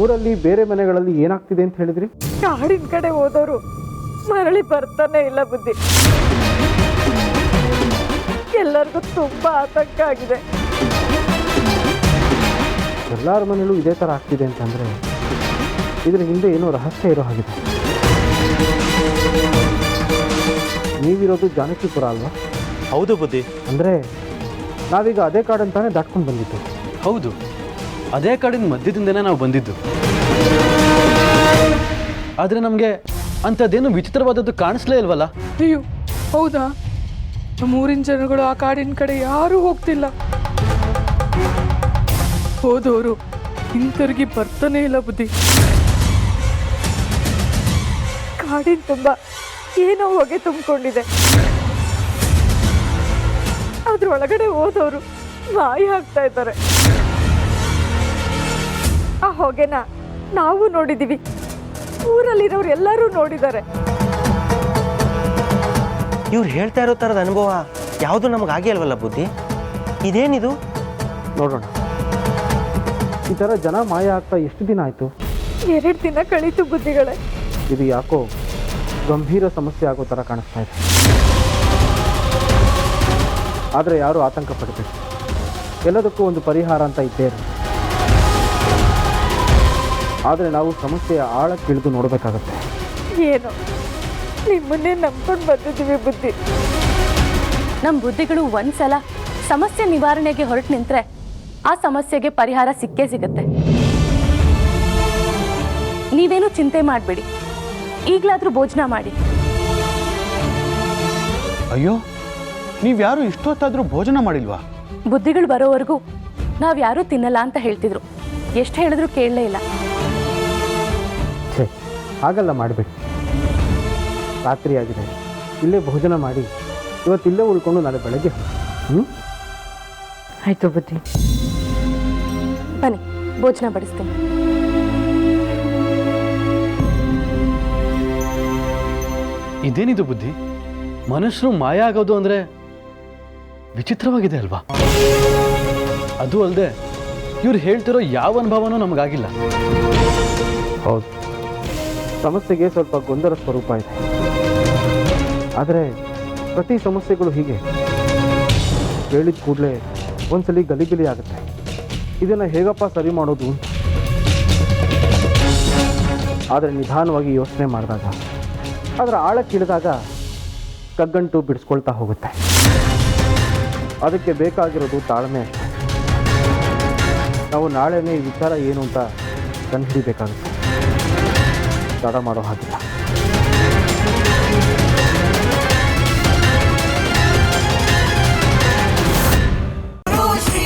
ಊರಲ್ಲಿ ಬೇರೆ ಮನೆಗಳಲ್ಲಿ ಏನಾಗ್ತಿದೆ ಅಂತ ಹೇಳಿದ್ರಿ? ಕಾಡಿನ ಕಡೆ ಹೋದವರು ಮರಳಿ ಬರ್ತಾನೆ ಇಲ್ಲ ಬುದ್ಧಿ. ಎಲ್ಲರಿಗೂ ತುಂಬಾ ಆತಂಕ ಆಗಿದೆ. ಎಲ್ಲರ ಮನೆಯಲ್ಲೂ ಇದೇ ಥರ ಆಗ್ತಿದೆ ಅಂತಂದರೆ ಇದ್ರ ಹಿಂದೆ ಏನೋ ರಹಸ್ಯ ಇರೋ ಹಾಗಿದೆ ನೀವಿರೋದು ಜಾನಕಿಪುರ ಅಲ್ವಾ? ಹೌದು ಬುದ್ಧಿ. ಅಂದರೆ ನಾವೀಗ ಅದೇ ಕಾಡಂತಾನೆ ದಾಟ್ಕೊಂಡು ಬಂದಿದ್ದು. ಹೌದು. ಅದೇ ಕಾಡಿನ ಮಧ್ಯದಿಂದನೇ ನಾವು ಬಂದಿದ್ದು. ಆದರೆ ನಮಗೆ ಅಂಥದ್ದೇನು ವಿಚಿತ್ರವಾದದ್ದು ಕಾಣಿಸ್ಲೇ ಇಲ್ವಲ್ಲ? ಅಯ್ಯೋ, ಹೌದಾ? ನಮ್ಮೂರಿನ ಜನಗಳು ಆ ಕಾಡಿನ ಕಡೆ ಯಾರೂ ಹೋಗ್ತಿಲ್ಲ. ಹೋದವರು ಹಿಂತಿರುಗಿ ಬರ್ತಾನೆ ಇಲ್ಲ ಬುದ್ಧಿ. ಕಾಡಿನ ತುಂಬ ಏನೋ ಹೊಗೆ ತುಂಬಿಕೊಂಡಿದೆ. ಅದ್ರೊಳಗಡೆ ಹೋದವರು ಮಾಯ ಆಗ್ತಾ ಇದ್ದಾರೆ. ಆ ಹೊಗೆನ ನಾವು ನೋಡಿದೀವಿ. ಊರಲ್ಲಿರೋರು ಎಲ್ಲರೂ ನೋಡಿದ್ದಾರೆ. ಇವ್ರು ಹೇಳ್ತಾ ಇರೋ ಥರದ ಅನುಭವ ಯಾವುದು ನಮಗೆ ಆಗಿಲ್ವಲ್ಲ ಬುದ್ಧಿ? ಇದೇನಿದು? ನೋಡೋಣ. ಈ ಥರ ಜನ ಮಾಯ ಆಗ್ತಾ ಎಷ್ಟು ದಿನ ಆಯಿತು? ಎರಡು ದಿನ ಕಳೀತು ಬುದ್ಧಿಗಳೇ. ಇದು ಯಾಕೋ ಗಂಭೀರ ಸಮಸ್ಯೆ ಆಗೋ ಥರ ಕಾಣಿಸ್ತಾ ಇದೆ. ಆದರೆ ಯಾರೂ ಆತಂಕ ಪಡಬೇಕು ಎಲ್ಲದಕ್ಕೂ ಒಂದು ಪರಿಹಾರ ಅಂತ ಇದ್ದೇ ಇರುತ್ತೆ ಆದರೆ ನಾವು ಸಮಸ್ಯೆಯ ಆಳಕ್ಕಿಳಿದು ನೋಡಬೇಕಾಗತ್ತೆ. ಏನು? ನಿಮ್ಮನ್ನೇ ನಂಬ್ಕೊಂಡು ಬಂದಿದ್ದೀವಿ ಬುದ್ಧಿ. ನಮ್ಮ ಬುದ್ಧಿಗಳು ಒಂದ್ಸಲ ಸಮಸ್ಯೆ ನಿವಾರಣೆಗೆ ಹೊರಟು ನಿಂತರೆ ಆ ಸಮಸ್ಯೆಗೆ ಪರಿಹಾರ ಸಿಕ್ಕೇ ಸಿಗುತ್ತೆ. ನೀವೇನು ಚಿಂತೆ ಮಾಡಬೇಡಿ. ಈಗಲಾದರೂ ಭೋಜನ ಮಾಡಿ. ಅಯ್ಯೋ ನೀವ್ಯಾರು ಇಷ್ಟೊತ್ತಾದರೂ ಭೋಜನ ಮಾಡಿಲ್ವಾ? ಬುದ್ಧಿಗಳು ಬರೋವರೆಗೂ ನಾವು ಯಾರೂ ತಿನ್ನಲ್ಲ ಅಂತ ಹೇಳ್ತಿದ್ರು. ಎಷ್ಟು ಹೇಳಿದ್ರು ಕೇಳಲೇ ಇಲ್ಲ. ಹಾಗೆಲ್ಲ ಮಾಡಬೇಡಿ. ರಾತ್ರಿ ಆಗಿದೆ. ಇಲ್ಲೇ ಭೋಜನ ಮಾಡಿ ಇವತ್ತು ಇಲ್ಲೇ ಉಳ್ಕೊಂಡು ನಾಳೆ ಬೆಳಗ್ಗೆ ಹ್ಞೂ ಆಯ್ತು ಬುದ್ಧಿ. ಬನ್ನಿ ಭೋಜನ ಬಡಿಸ್ತೀನಿ. ಇದೇನಿದು ಬುದ್ಧಿ? ಮನುಷ್ಯರು ಮಾಯ ಆಗೋದು ಅಂದರೆ ವಿಚಿತ್ರವಾಗಿದೆ ಅಲ್ವಾ? ಅದು ಅಲ್ಲದೆ ಇವ್ರು ಹೇಳ್ತಿರೋ ಯಾವ ಅನುಭವನೂ ನಮಗಾಗಿಲ್ಲ. ಹೌದು. ಸಮಸ್ಯೆಗೆ ಸ್ವಲ್ಪ ಗೊಂದಲ ಸ್ವರೂಪ ಇದೆ. ಆದರೆ ಪ್ರತಿ ಸಮಸ್ಯೆಗಳು ಹೀಗೆ. ಹೇಳಿದ ಕೂಡಲೇ ಒಂದ್ಸಲಿ ಗಲಿಬಿಲಿ ಆಗುತ್ತೆ. ಇದನ್ನು ಹೇಗಪ್ಪ ಸರಿ ಮಾಡೋದು? ಆದರೆ ನಿಧಾನವಾಗಿ ಯೋಚನೆ ಮಾಡಿದಾಗ ಅದರ ಆಳಕ್ಕಿಳಿದಾಗ ಕಗ್ಗಂಟು ಬಿಡಿಸ್ಕೊಳ್ತಾ ಹೋಗುತ್ತೆ. ಅದಕ್ಕೆ ಬೇಕಾಗಿರೋದು ತಾಳ್ಮೆ ನಾವು ನಾಳೆನೇ ಈ ವಿಚಾರ ಏನು ಅಂತ ಕಂಡುಹಿಡಿಬೇಕಾಗುತ್ತೆ. ತಡ ಮಾಡೋ ಹಾಗಿಲ್ಲ ಶ್ರೀ